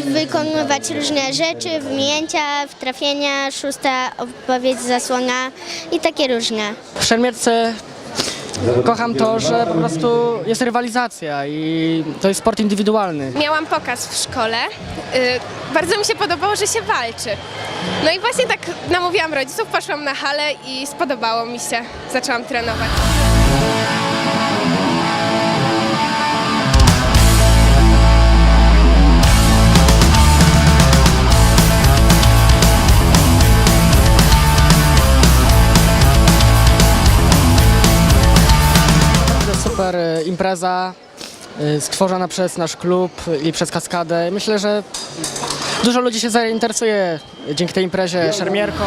próbować różne rzeczy, wymienięcia, wtrafienia, szósta odpowiedź zasłona i takie różne. W szermierce kocham to, że po prostu jest rywalizacja i to jest sport indywidualny. Miałam pokaz w szkole. Y, Bardzo mi się podobało, że się walczy. No i właśnie tak namówiłam rodziców, poszłam na halę i spodobało mi się. Zaczęłam trenować. Impreza e, stworzona przez nasz klub i przez Kaskadę. Myślę, że dużo ludzi się zainteresuje dzięki tej imprezie szermierką.